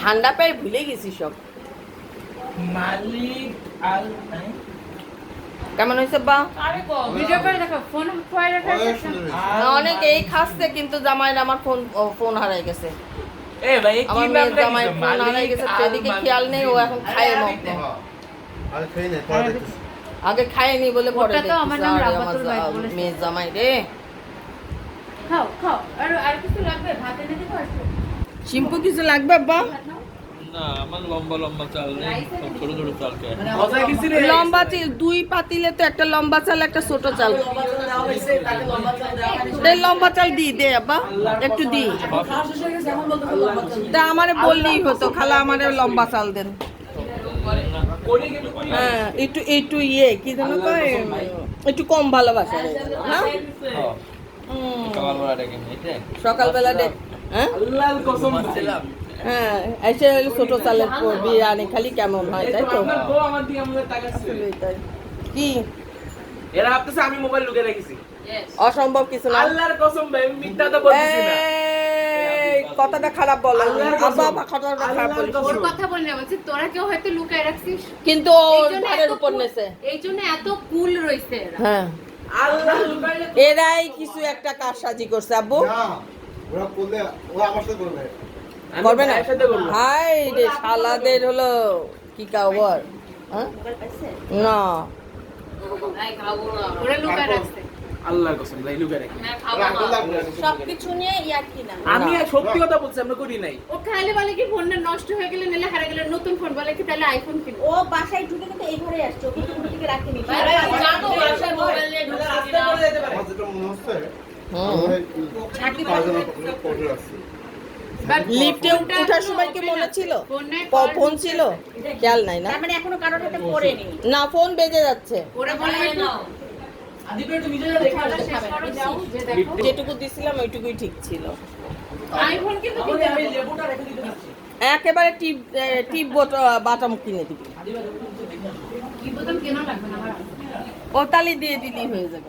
ঠান্ডা পেয়ে ভুলে গেছি সব। মালিক? কেমন হয়েছে বা? ভিডিও করে দেখো ফোন অনেক এই খাসছে কিন্তু জামাইয়ের আমার ফোন ফোন হারাই গেছে। এ ভাই কি নাম জামাই ফোন মালিক গেছে সেদিকে খেয়াল নেই ও এখন খায় খেয়ে নে পরে আগে খায়নি বলে পরে ওটা তো আমার নাম রাবাতুল ভাই জা- বলেছে। জামাই রে। খাও খাও। আর আর কিছু লাগবে? ভাত এনে দিবো আর শিম্পু কিছু লাগবে আব্বা? আমার লম্বা লম্বা চাল নেই সব ছোট ছোট চাল খায়। মজা গেছি রে? লম্বা চিল দুই পাতিলে তো একটা লম্বা চাল একটা ছোট চাল। দে লম্বা চাল দি দে আব্বা একটু দি। তা আমারে বললেই হতো খালা আমারে লম্বা চাল দেন। হ্যাঁ একটু একটু ইয়ে কি কয় একটু কম ভালোবাসা হ্যাঁ সকালবেলা ডেকে হ্যাঁ? আল্লাহর কসম ঘুমাচ্ছিলাম। হ্যাঁ এসে ছোট চালের বিরিয়ানি খালি কেমন হয় তাই তো। কি? এরা ভাবতেছে আমি মোবাইল লুকিয়ে রেখেছি। অসম্ভব কিছু না। আল্লাহর কসম ভাই মিথ্যা তো বলতেছি না। কথাটা খারাপ বলো। আব্বা আব্বা কথাটা খারাপ ওর কথা বললে বলছি তোরা কেউ হয়তো লুকায় রাখছিস? কিন্তু ও এই জন্য ঘরের এত উপর নেছে। এই জন্য এত কুল রইছে এরা। হ্যাঁ। এরাই কিছু একটা কারসাজি করছে আব্বু। না, ওরা করলে ওরা আমার সাথে করবে। করবে না? ভাইয়ের সাথে করব। হাই রে শালাদের হলো কি কাবর হ্যাঁ? না। ওরা আল্লাহর কসম ভাই লুকিয়ে রাখি। ওরা আগুন লাগবে। সবকিছু নিয়ে ইয়ার না? আমি সত্যি কথা বলছি আমরা করি নাই। ও খাইলে বলে কি ফোনটা নষ্ট হয়ে গেলে নিলে হারা গেলে নতুন ফোন বলে কি তাহলে আইফোন কিনবো? ও বাসায় ঢুকে কিন্তু এই ঘরে আসছে ওকে থেকে রাখিনি। মনে। লিফটে ওঠার সময় কি মনে ছিল? ফোন ছিল? খেয়াল নাই না? মানে এখনও কারোর হাতে পড়েনি না। ফোন বেজে যাচ্ছে। ওরা বলে খাওয়া শেষ করো, যাও, যে দেখো। যেটুকু দিছিলাম ওইটুকুই ঠিক ছিল। একেবারে টিপ টিপ বাটাম কিনে দিবি। কি বোতাম কেনা লাগবে না আমার। ও তালি দিয়ে দিলেই হয়ে যাবে।